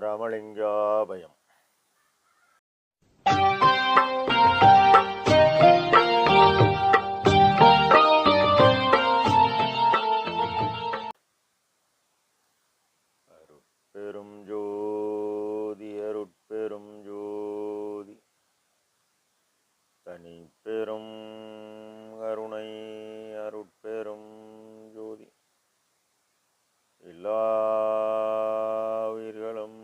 ராமலிங்காபயம். பெரும் ஜோ அருட்பெரும் ஜோதி தனி பெரும் கருணை அருட்பெரும் ஜோதி எல்லா உயிர்களும்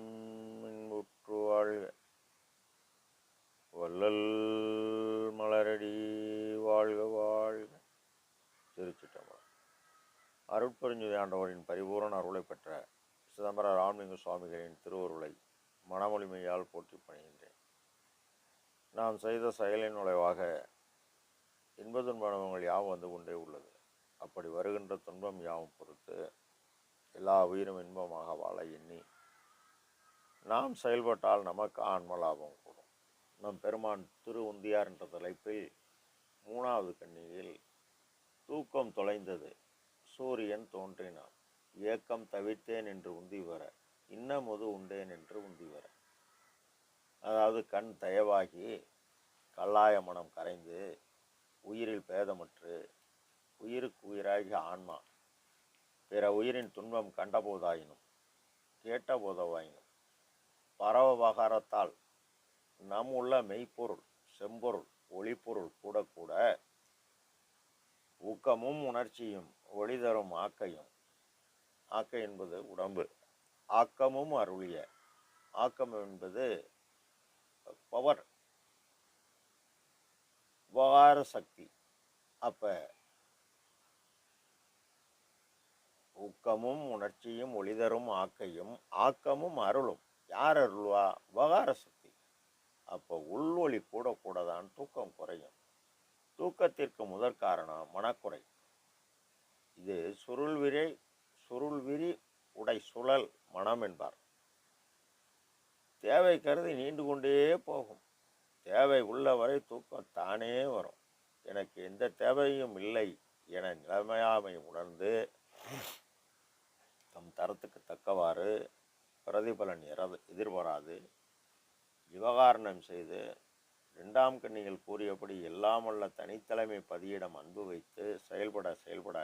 இன்புற்று வாழ்க வள்ளல் மலரடி வாழ்க வாழ்க திருச்சிட்டம்பலம் அருட்பெருஞ்சுதி ஆண்டவரின் பரிபூரண அருளை பெற்ற சிதம்பர ராமலிங்க சுவாமிகளின் திருவருளை மனமொழிமையால் போற்றி பணிகின்றேன். நாம் செய்த செயலின் நுழைவாக இன்ப துன்ப யாவும் வந்து கொண்டே உள்ளது. அப்படி வருகின்ற துன்பம் யாவும் பொறுத்து எல்லா உயிரும் இன்பமாக வாழ எண்ணி நாம் செயல்பட்டால் நமக்கு ஆன்ம லாபம் கூடும். நம் பெருமான் திரு உந்தியார் என்ற தலைப்பில் மூணாவது கண்ணியில் தூக்கம் தொலைந்தது. சூரியன் தோன்றினான். ஏக்கம் தவிர்த்தேன் என்று உந்தி வர இன்னமுது உண்டேன் என்று உந்தி வர. அதாவது கண் தயவாகி கல்லாய மனம் கரைந்து உயிரில் பேதமற்று உயிருக்கு உயிராகி ஆன்மா. பிற உயிரின் துன்பம் கண்டபோதாயினும் கேட்டபோதவாயினும் பரவபகாரத்தால் நம் உள்ள மெய்ப்பொருள் செம்பொருள் ஒளிப்பொருள் கூட கூட ஊக்கமும் உணர்ச்சியும் ஒளி தரும் ஆக்கையும். ஆக்கை என்பது உடம்பு. ஆக்கமும் அருளிய. ஆக்கம் என்பது பவர் உபகார சக்தி. அப்போ ஊக்கமும் உணர்ச்சியும் ஒளிதரும் ஆக்கையும் ஆக்கமும் அருளும். யார் அருள்வா? உபகார சக்தி. அப்போ உள்வொளி கூட கூட தான் தூக்கம் குறையும். தூக்கத்திற்கு முதற் காரணம் மனக்குறை. இது சுருள்விரை சுருள்விரி உடை சுழல் மனம் என்பார். தேவை கருதி நீண்டு கொண்டே போகும். தேவை உள்ளவரை தூக்கம் தானே வரும். எனக்கு எந்த தேவையும் இல்லை என நிலைமையாமை உணர்ந்து தம் தரத்துக்கு தக்கவாறு பிரதிபலன் எறது எதிர்பாராது. விவகாரணம் செய்து ரெண்டாம் கண்ணிகள் கூறியபடி எல்லாமல்ல தனித்தலைமை பதியிடம் அன்பு வைத்து செயல்பட செயல்பட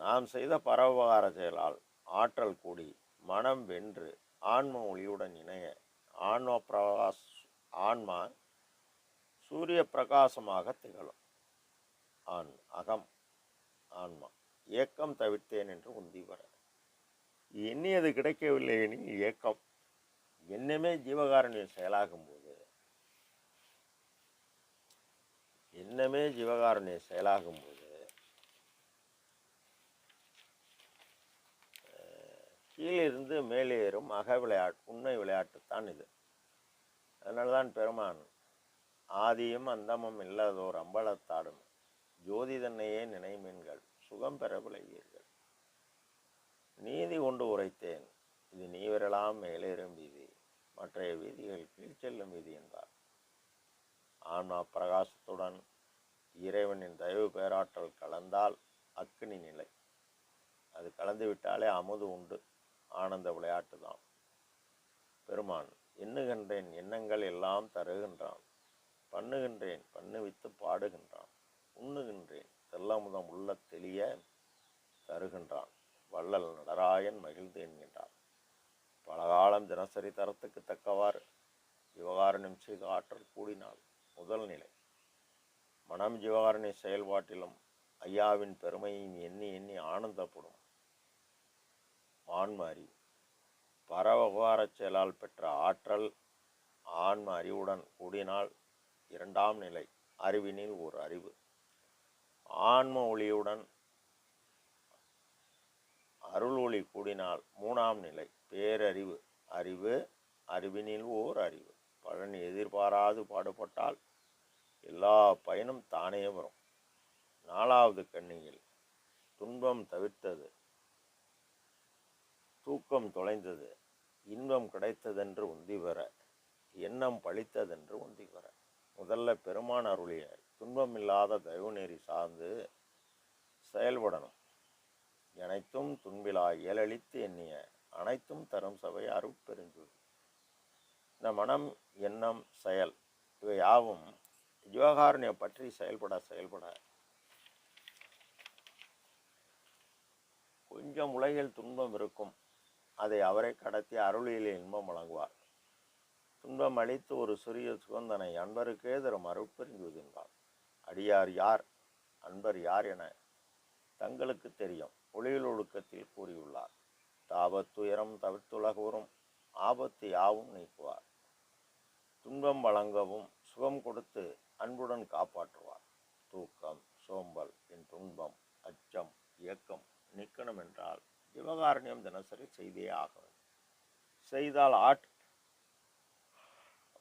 நாம் செய்த பரவகார செயலால் ஆற்றல் கூடி மனம் வென்று ஆன்ம ஒளியுடன் இணைய ஆன்ம பிரகாஷ் ஆன்மா சூரிய பிரகாசமாக திகழும். ஆண் அகம் ஆன்மா. ஏக்கம் தவிர்த்தேன் என்று உந்தி வர. எண்ணியது கிடைக்கவில்லை எனில் ஏக்கம். என்னமே ஜீவகாரணியில் செயலாகும் போது இன்னமே ஜீவகாரணியம் செயலாகும் போது கீழிருந்து மேலேறும் அக விளையாட்டு உண்மை விளையாட்டுத்தான் இது. அதனால தான் பெருமான் ஆதியும் அந்தமும் இல்லாதோர் அம்பலத்தாடும் ஜோதி தன்னையே நினைமீன்கள் சுகம் பெற விளைவீர்கள். நீதி கொண்டு உரைத்தேன் இது நீ மேலேறும் வீதி மற்றைய வீதிகள் கீழ் செல்லும் வீதி என்றார் ஆன்மா பிரகாசத்துடன் இறைவனின் தயவு பேராற்றல் கலந்தால் அக்னி நிலை. அது கலந்து விட்டாலே அமுது உண்டு. ஆனந்த விளையாட்டு தான். பெருமான் எண்ணுகின்றேன் எண்ணங்கள் எல்லாம் தருகின்றான். பண்ணுகின்றேன் பண்ணுவித்து பாடுகின்றான். உண்ணுகின்றேன் தெல்லமுதம் உள்ள தெளிய தருகின்றான். வள்ளல் நடராயன் மகிழ்ந்து என்கின்றார் பலகாலம் தினசரி தரத்துக்கு தக்கவாறு விவகாரணம் நிமிஷ ஆற்றல் கூடினால் முதல் நிலை. மனம் ஜீவகாரணி செயல்பாட்டிலும் ஐயாவின் பெருமையும் எண்ணி எண்ணி ஆனந்தப்படும். ஆன்ம அறிவு. பரவகாரச் செயலால் பெற்ற ஆற்றல் ஆன்ம அறிவுடன் கூடினால் இரண்டாம் நிலை அறிவினில் ஒரு அறிவு. ஆன்ம ஒளியுடன் அருள் ஒளி கூடினால் மூணாம் நிலை பேரறிவு. அறிவு அறிவினில் ஓர் அறிவு. பலன் எதிர்பாராது பாடுபட்டால் எல்லா பயனும் தானே வரும். நாலாவது கண்ணியில் துன்பம் தவிர்த்தது. தூக்கம் தொலைந்தது. இன்பம் கிடைத்ததென்று உந்தி வர எண்ணம் பழித்ததென்று உந்தி வர. முதல்ல பெருமான் அருளிய துன்பம் இல்லாத நெறி சார்ந்து செயல்படணும். அனைத்தும் துன்பிலா ஏழழித்து எண்ணிய அனைத்தும் தரும் சபை அருட்பெருஞ்சோதி. இந்த மனம் எண்ணம் செயல் இவை யாவும் ஜீவகாருண்யம் பற்றி செயல்பட செயல்பட கொஞ்சம் உலகில் துன்பம் இருக்கும். அதை அவரை கடத்தி அருளியில் இன்பம் வழங்குவார். துன்பம் அளித்து ஒரு சிறிய சுகந்தனை அன்பருக்கே தரும் அருட்பெருங்குவது என்பார் அடியார் யார்? அன்பர் யார் என தங்களுக்கு தெரியும். ஒளியில் ஒழுக்கத்தில் கூறியுள்ளார். தாபத்துயரம் தவிர்த்துலகூறும் ஆபத்து யாவும் நீக்குவார். துன்பம் வழங்கவும் சுகம் கொடுத்து அன்புடன் காப்பாற்றுவார். தூக்கம் சோம்பல் என் துன்பம் அச்சம் இயக்கம் நிற்கணும் என்றால் ஜீவகாரண்யம் தினசரி செய்தே ஆகும் செய்தால் ஆட்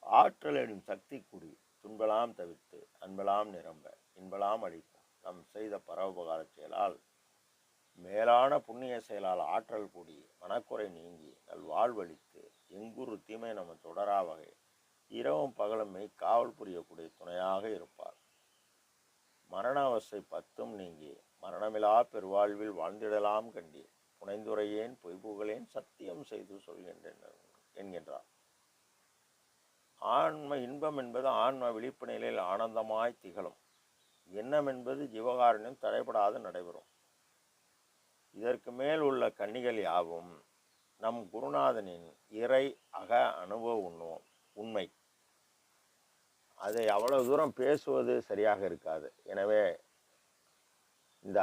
ஆற்றல் எனும் சக்தி குடி துன்பலாம் தவிர்த்து அன்பலாம் நிரம்ப இன்பலாம் அளிக்கும் நம் செய்த பரோபகார செயலால் மேலான புண்ணிய செயலால் ஆற்றல் கூடி மனக்குறை நீங்கி நல் வாழ்வழித்து எங்குரு தீமை நம்ம தொடரா வகை இரவும் பகலுமே காவல் புரியக்கூடிய துணையாக இருப்பார். மரண அவஸ்தை பத்தும் நீங்கி மரணமிலா பெருவாழ்வில் வாழ்ந்திடலாம் கண்டீர். புனைந்துரையேன் பொய்புகளேன் சத்தியம் செய்து சொல்கின்றேன் என்கின்றார். ஆன்ம இன்பம் என்பது ஆன்ம விழிப்பு நிலையில் ஆனந்தமாய் திகழும். எண்ணம் என்பது ஜீவகாரண்யம் தடைபடாது நடைபெறும். இதற்கு மேல் உள்ள கன்னிகள் யாவும் நம் குருநாதனின் இறை அக அனுபவ உண்ணுவோம் உண்மை. அதை அவ்வளோ தூரம் பேசுவது சரியாக இருக்காது. எனவே இந்த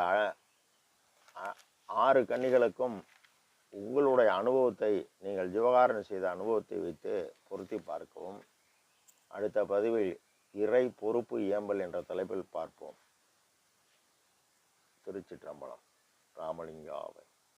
ஆறு கன்னிகளுக்கும் உங்களுடைய அனுபவத்தை நீங்கள் ஜீவகாரணம் செய்த அனுபவத்தை வைத்து பொருத்தி பார்க்கவும். அடுத்த பதிவில் இறை பொறுப்பு இயம்பல் என்ற தலைப்பில் பார்ப்போம். திருச்சிற்றம்பலம் ராமலிங்காவை